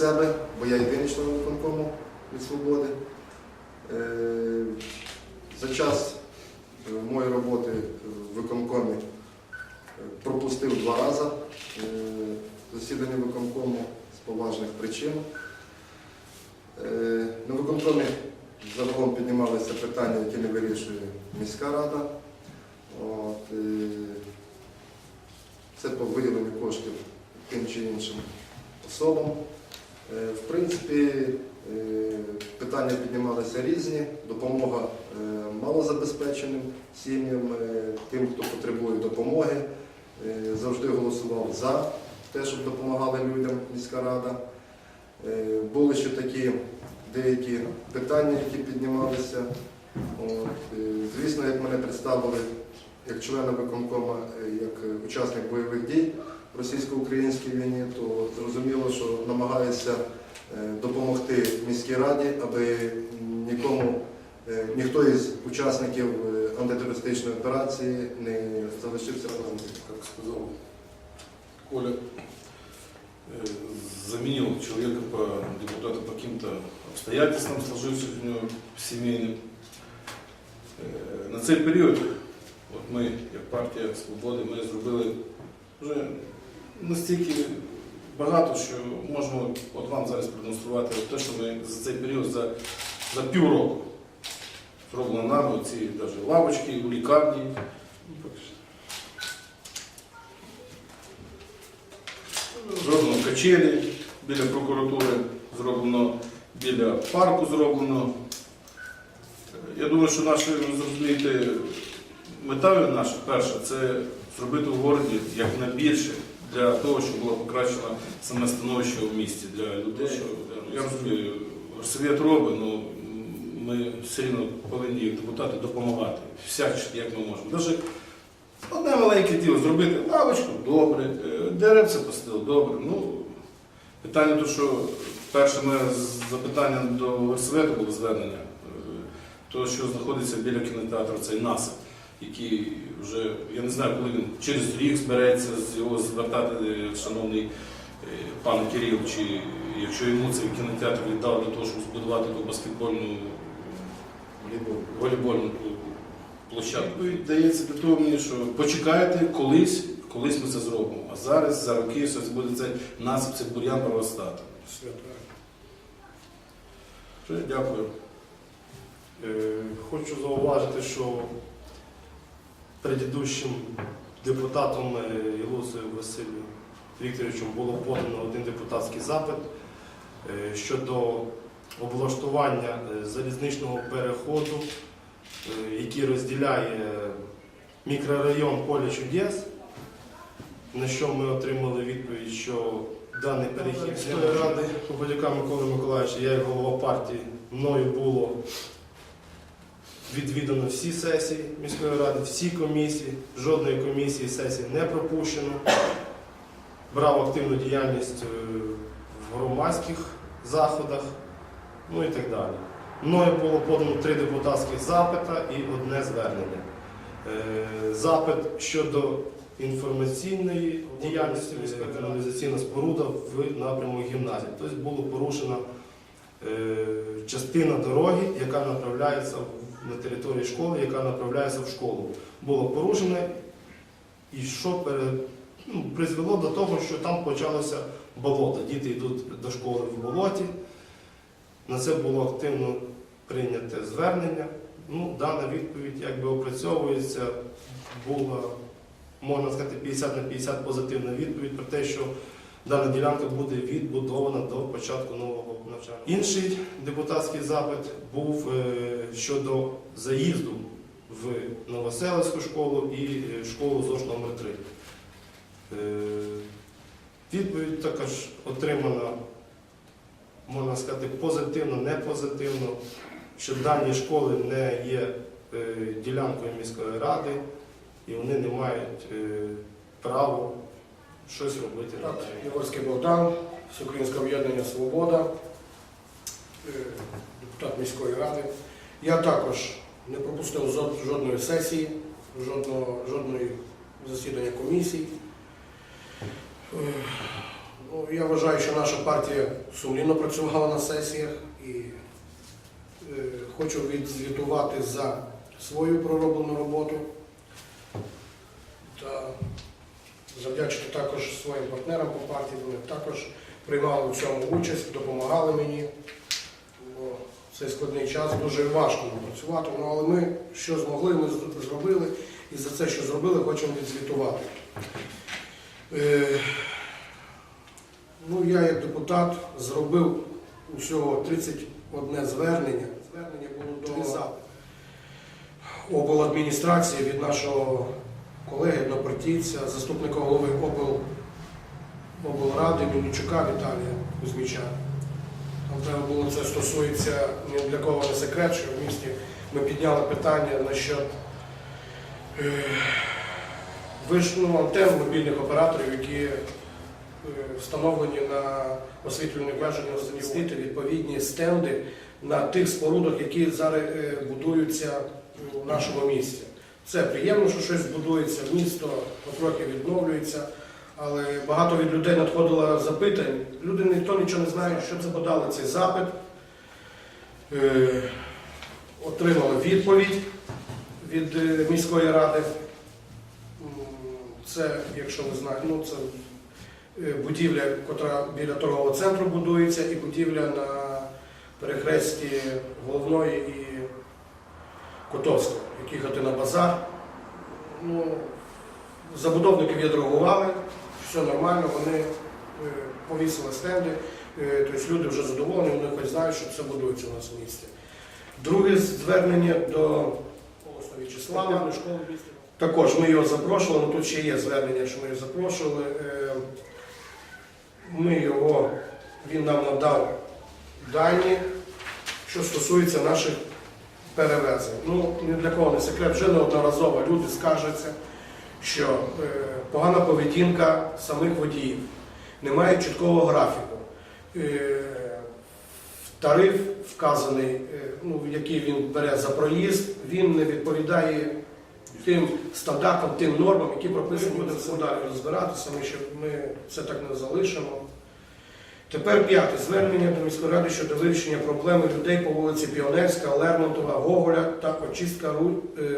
себе, бо я єдиний член виконкому від свободи. Е, За час е, моєї роботи в виконкомі е, пропустив два рази засідання виконкому з поважних причин. На виконкомі загалом піднімалися питання, які не вирішує міська рада. От, Це по виділенню коштів тим чи іншим особам. Принципі, е, питання піднімалися різні, допомога е, малозабезпеченим сім'ям, е, тим, хто потребує допомоги. Завжди голосував за те, щоб допомагали людям міська рада. Були ще такі деякі питання, які піднімалися. От, Звісно, як мене представили як члена виконкома, як учасник бойових дій в російсько-українській війні, то зрозуміло, що намагаюся е, допомогти міській раді, аби нікому, е, ніхто із учасників е, антитерористичної операції не залишився разом. как сказал Коля, заменил человека по депутата по каким-то обстоятельствам, сложившимся у него семейным. Е, На цей період, от ми, як партія Свободи, ми зробили вже настільки багато, що можемо от вам зараз продемонструвати те, що ми за цей період, за, за півроку зроблено нами ці навіть лавочки у лікарні. Зроблено качелі біля прокуратури, зроблено біля парку зроблено. Я думаю, що наша, зрозумієте, мета наша перша це зробити в городі якнайбільше для того, щоб було покращено саме становище в місті для людей. Ну, Я розумію, Совєт робить, але ми все рівно повинні як депутати допомагати всячески, як ми можемо. Навіть Одне маленьке діло зробити лавочку добре, е, деревце посадили добре. Ну, питання то, що перше моє запитання до Свету було звернення, е, то, що знаходиться біля кінотеатру, цей насип, який вже, я не знаю, коли він через рік збереться з його звертати, е, шановний е, пан Кирил, чи якщо йому цей кінотеатр віддав для того, щоб збудувати ту баскетбольну волейбольну площадку. Відповідь дається для того мені, що почекайте колись, колись ми це зробимо. А зараз за роки щось буде цей насип, цей бур'ян проростати. Дякую. Е, Хочу зауважити, що предыдущим депутатом е, Ілусою Василем Вікторовичем було подано один депутатський запит е, щодо облаштування е, залізничного переходу, який розділяє мікрорайон Поле Чудес, на що ми отримали відповідь, що даний перехід ради Попадюка Миколи Миколаївича, я як голова партії, мною було відвідано всі сесії міської ради, всі комісії, жодної комісії сесії не пропущено. Брав активну діяльність е, в громадських заходах, ну і так далі. Мною було подано три депутатських запита і одне звернення. Е, Запит щодо інформаційної діяльності міська каналізаційна споруда в напрямку гімназії. Тобто було порушена е, частина дороги, яка направляється в- на території школи, яка направляється в школу. Було порушено і що пере- ну, призвело до того, що там почалося болото. Діти йдуть до школи в болоті. На це було активно прийняте звернення. Ну, дана відповідь якби опрацьовується, була, можна сказати, 50 на 50 позитивна відповідь про те, що дана ділянка буде відбудована до початку нового. Інший депутатський запит був е, щодо заїзду в Новоселицьку школу і е, школу ЗОШ номер 3 Е, Відповідь також отримана, можна сказати, позитивно, не позитивно, що дані школи не є ділянкою міської ради і вони не мають права щось робити. Так, Богдан, Всеукраїнське об'єднання Свобода. Е, депутат міської ради. Я також не пропустив жодної сесії, жодного, жодної засідання комісій. Е, ну, Я вважаю, що наша партія сумлінно працювала на сесіях і е, хочу відзвітувати за свою пророблену роботу та завдячити також своїм партнерам по партії. Вони також приймали в цьому участь, допомагали мені. Цей складний час дуже важко нам працювати. Ну, але ми що змогли, ми зробили. І за це, що зробили, хочемо відзвітувати. Е, ну, я як депутат зробив усього 31 звернення. Звернення було до запит обладміністрації від нашого колеги однопартійця, заступника голови обл, облради Мельничука Віталія Кузьміча. Треба було це стосується ні для кого не секрет, що в місті ми підняли питання насчет е, виш- ну, антенн мобільних операторів, які е, встановлені на освітлювальних межах розмістити відповідні стенди на тих спорудах, які зараз е, будуються у нашому місті. Це приємно, що щось будується, місто потрохи відновлюється, але багато від людей надходило запитань. Люди ніхто нічого не знає, що це подали цей запит. Е, Отримали відповідь від е, міської ради. Це, якщо ви знаєте, ну це е, будівля, яка біля торгового центру будується, і будівля на перехресті головної і Котовського, які їхати на базар. Ну, забудовники відреагували, все нормально, вони е, повісили стенди, е, тобто люди вже задоволені, вони хоч знають, що це будується у нас в місті. Друге звернення до В'ячеслава. Також ми його запрошували, ну тут ще є звернення, що ми його запрошували. Е, Ми його, він нам надав дані, що стосується наших перевезень. Ну, ні для кого не секрет, вже неодноразово люди скаржаться, що е, погана поведінка самих водіїв, немає чіткого графіку. Е, тариф вказаний, е, ну, який він бере за проїзд, він не відповідає тим стандартам, тим нормам, які прописані, будемо далі розбиратися, ми, ще, ми це так не залишимо. Тепер п'яте звернення до міської ради щодо вирішення проблеми людей по вулиці Піонерська, Лермонтова, Гоголя та очистка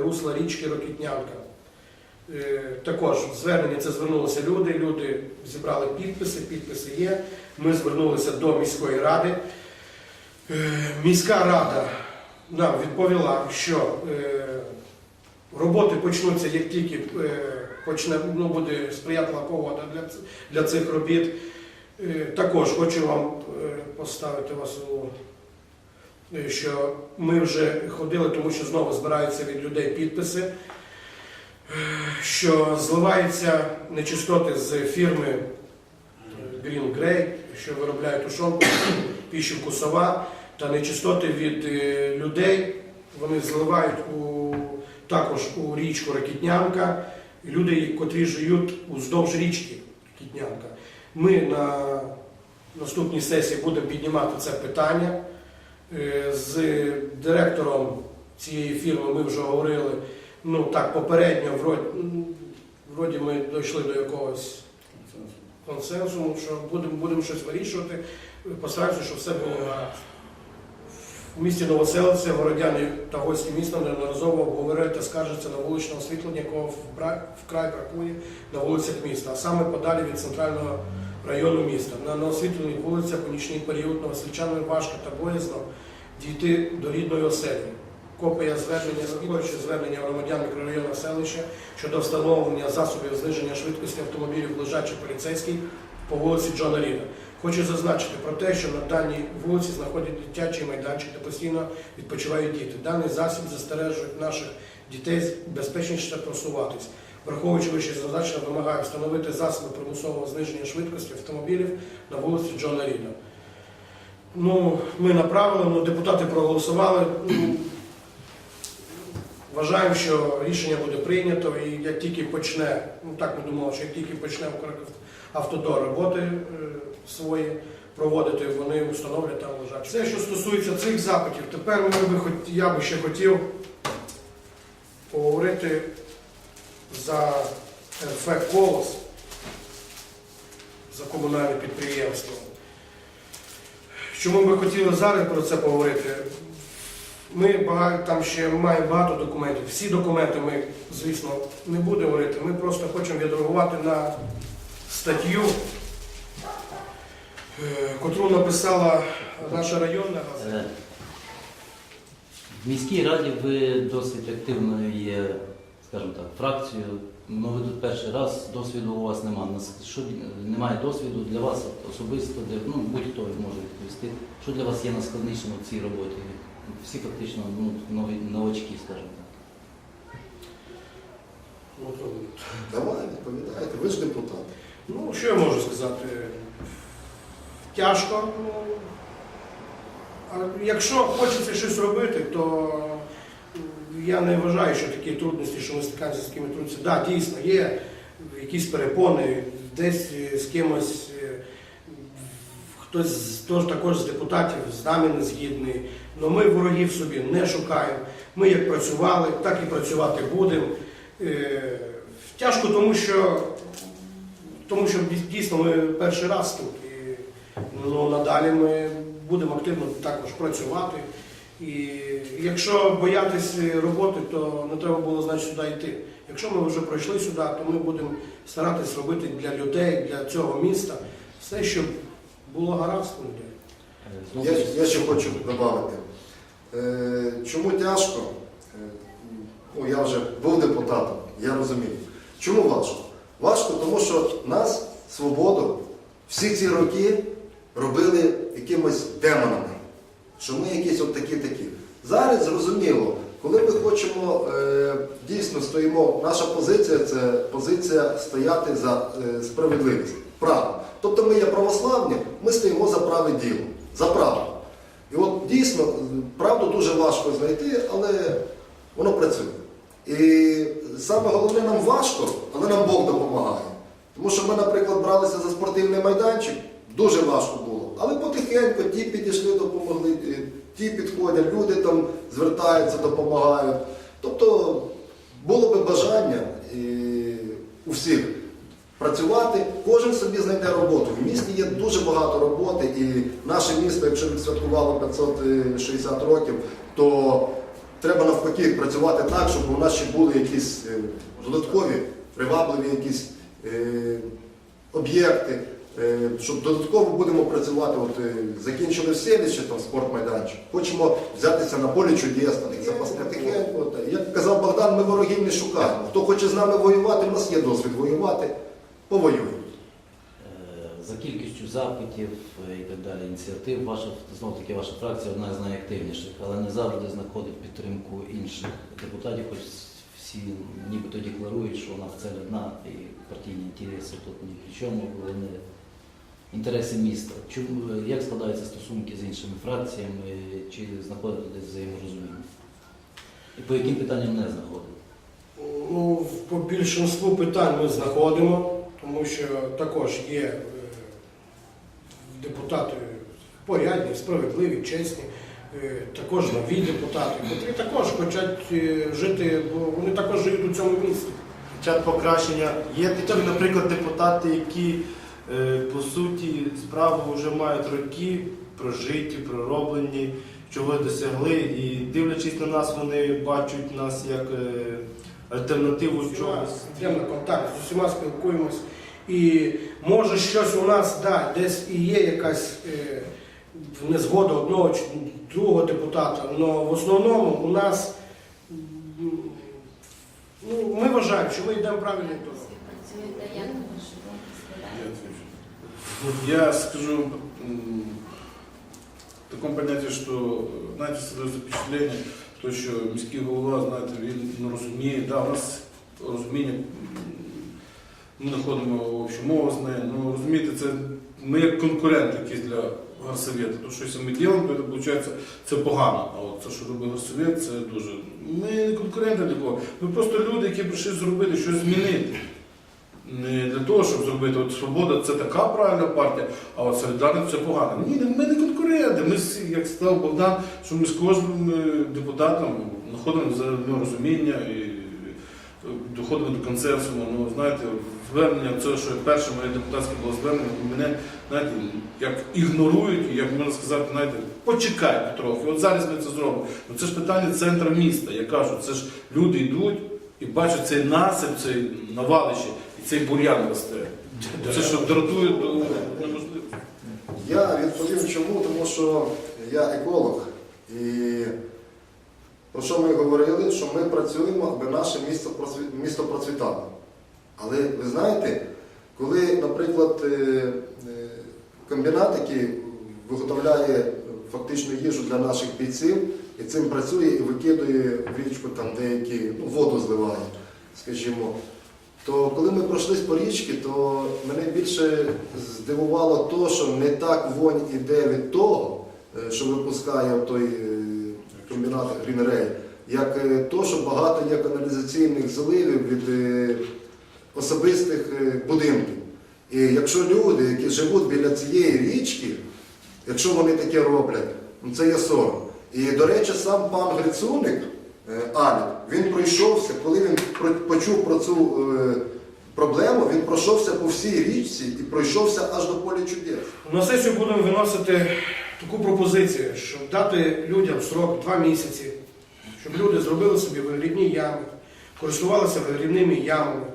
русла річки Рокітнянка. Е, Також звернення це звернулися люди. Люди зібрали підписи, підписи є. Ми звернулися до міської ради. Е, Міська рада нам відповіла, що е, роботи почнуться, як тільки почне, ну, буде сприятлива погода для, для цих робіт. Також хочу вам поставити вас у що ми вже ходили, тому що знову збираються від людей підписи, що зливаються нечистоти з фірми е, Green Grey, що виробляє тушонку, піщівку сова, та нечистоти від е, людей. Вони зливають у, також у річку Ракітнянка. Люди, котрі живуть уздовж річки Ракітнянка. Ми на наступній сесії будемо піднімати це питання. Е, З директором цієї фірми ми вже говорили, ну так, попередньо, вроді, ми дійшли до якогось консенсусу, що будемо, будемо щось вирішувати, постараємося, щоб все було гаразд. В місті Новоселиця городяни та гості міста неодноразово обговорюють та скаржаться на вуличне освітлення, якого вкрай бракує на вулицях міста, а саме подалі від центрального району міста. На неосвітлених вулицях у нічний період новослічанам важко та боязно дійти до рідної оселі. Копія звернення захоплюючи звернення громадян мікрорайону селища щодо встановлення засобів зниження швидкості автомобілів лежачий поліцейський по вулиці Джона Ріда. Хочу зазначити про те, що на даній вулиці знаходять дитячий майданчик, де постійно відпочивають діти. Даний засіб застережує наших дітей безпечніше просуватись. Враховуючи вище зазначення, вимагає встановити засоби примусового зниження швидкості автомобілів на вулиці Джона Ріда. Ну, ми направили, ну, депутати проголосували. Вважаємо, що рішення буде прийнято, і як тільки почне, ну так ми думали, що як тільки почне Укравтодор роботи е, свої, проводити, вони установлять там лежать. Все, що стосується цих запитів, тепер ми би я би ще хотів поговорити за РФ Колос, за комунальне підприємство. Чому ми хотіли зараз про це поговорити? Ми багато, там ще маємо багато документів. Всі документи ми, звісно, не будемо говорити. Ми просто хочемо відреагувати на статтю, е, котру написала наша районна газета. Е, В міській раді ви досить активною є, скажімо так, фракцією. Ну, ви тут перший раз, досвіду у вас немає. Що немає досвіду для вас особисто, для, ну будь-хто може відповісти. Що для вас є найскладнішим у цій роботі? Всі фактично ну, нові новачки, скажімо так. Ну, Давай, відповідайте, ви ж депутат. Ну, що я можу сказати? Тяжко. Ну, а якщо хочеться щось робити, то я не вважаю, що такі трудності, що ми стикаємося з такими трудностями. Так, да, дійсно, є якісь перепони, десь з кимось, хтось тож також з депутатів з нами не згідний. Але ми ворогів собі не шукаємо. Ми як працювали, так і працювати будемо. Е, Тяжко, тому що тому що дійсно ми перший раз тут. І ну, надалі ми будемо активно також працювати. І якщо боятись роботи, то не треба було значить сюди йти. Якщо ми вже пройшли сюди, то ми будемо старатись робити для людей, для цього міста все, щоб було гаразд людей. Я, я ще хочу додати. Е, чому тяжко? Е, ну, я вже був депутатом, я розумію. Чому важко? Важко, тому що нас, свободу, всі ці роки робили якимось демонами, що ми якісь от такі-такі. Зараз зрозуміло, коли ми хочемо, е, дійсно стоїмо, наша позиція це позиція стояти за е, справедливість, право. Тобто ми є православні, ми стоїмо за праве діло, за право. І от дійсно правду дуже важко знайти, але воно працює. І саме головне нам важко, але нам Бог допомагає. Тому що ми, наприклад, бралися за спортивний майданчик, дуже важко було. Але потихеньку ті підійшли, допомогли, е, ті підходять, люди там звертаються, допомагають. Тобто було би бажання е, у всіх працювати, кожен собі знайде роботу. В місті є дуже багато роботи, і наше місто, якщо відсвяткувало 560 років, то треба навпаки працювати так, щоб у нас ще були якісь е, додаткові, привабливі якісь е, об'єкти. е, Щоб додатково будемо працювати, от е, закінчили в там спортмайданчик, хочемо взятися на полі чудес, тихенько. Як казав Богдан, ми ворогів не шукаємо. Хто хоче з нами воювати, у нас є досвід воювати, повоюємо. Е, За кількістю запитів е, і так далі, ініціатив, ваша знов таки ваша фракція одна з найактивніших, але не завжди знаходить підтримку інших депутатів, хоч всі нібито декларують, що вона в цель одна і партійні інтереси тут ні при чому, головне інтереси міста. Чому як складаються стосунки з іншими фракціями, чи знаходите десь взаєморозуміння? І по яким питанням не знаходите? Ну, по більшинству питань ми знаходимо, тому що також є е, депутати порядні, справедливі, чесні, е, також нові депутати, які також хочуть е, жити, бо вони також живуть у цьому місті. Хоча покращення. Є такі, наприклад, депутати, які по суті справу вже мають роки прожиті, пророблені, чого досягли, і дивлячись на нас, вони бачать нас як альтернативу чогось. На контакт, з усіма спілкуємось. І може щось у нас да, десь і є якась е, незгода одного чи другого депутата, але в основному у нас ну, ми вважаємо, що ми йдемо вашу думку Я скажу в такому понятті, що знаєте, создается впечатлення, то, що міський голова, знаєте, він не розуміє, да, у нас розуміння, ми знаходимо общу мову з нею, ну розумієте, це ми як конкурент якийсь для горсовета. То, що ми робимо, то виходить, це погано. А от це, що робить горсовет, це дуже. Ми не конкуренти такого. Ми просто люди, які прийшли зробити щось змінити. не для того, щоб зробити от свобода це така правильна партія, а от солідарність це погано. Ні, ми не конкуренти. Ми як сказав Богдан, що ми з кожним е, депутатом знаходимо взаєморозуміння і е, доходимо до консенсусу. Ну, знаєте, звернення, це що перше моє депутатське було звернення, мене знаєте, як ігнорують, і як можна сказати, знаєте, почекайте трохи. От зараз ми це зробимо. Ну це ж питання центру міста. Я кажу, це ж люди йдуть і бачать цей насип, цей навалище, і цей бур'ян росте. Це що дратує до неможливості. Я відповім чому, тому що я еколог. І про що ми говорили, що ми працюємо, аби наше місто процвітало. Але ви знаєте, коли, наприклад, е, е, комбінат, який виготовляє фактично їжу для наших бійців, і цим працює і викидує в річку там деякі ну, воду зливає, скажімо. То коли ми пройшлись по річці, то мене більше здивувало то, що не так вонь іде від того, е, що випускає той комбінат Ray, як то, що багато є каналізаційних зливів від особистих е, будинків. І якщо люди, які живуть біля цієї річки, якщо вони таке роблять, ну це є сором. І, до речі, сам пан Грицуник, е, Алік, він пройшовся, коли він почув про цю е, проблему, він пройшовся по всій річці і пройшовся аж до поля чудес. На сесію будемо виносити таку пропозицію, щоб дати людям срок два місяці, щоб люди зробили собі вигрібні ями, користувалися вигрібними ямами.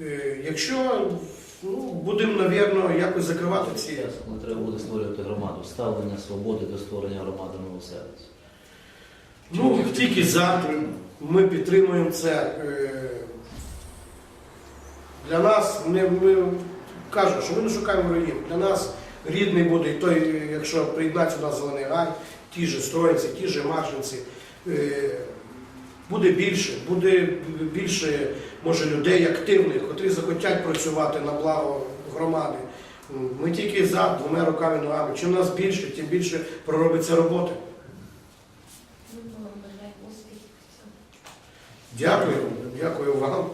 Е, Якщо ну, будемо, навірно, якось закривати ці. Не треба буде створювати громаду. Ставлення свободи до створення громади новоселиць. Ну, тільки за. Ми підтримуємо це. Е, Для нас ми, ми кажу, що ми не шукаємо ворогів. Для нас рідний буде і той, е, якщо приєднається до нас зелений гай, ті ж строїнці, ті ж маржинці. Буде більше, буде більше може людей активних, котрі захотять працювати на благо громади. Ми тільки за двома руками ногами. Чим нас більше, тим більше проробиться роботи. Дякую, дякую вам.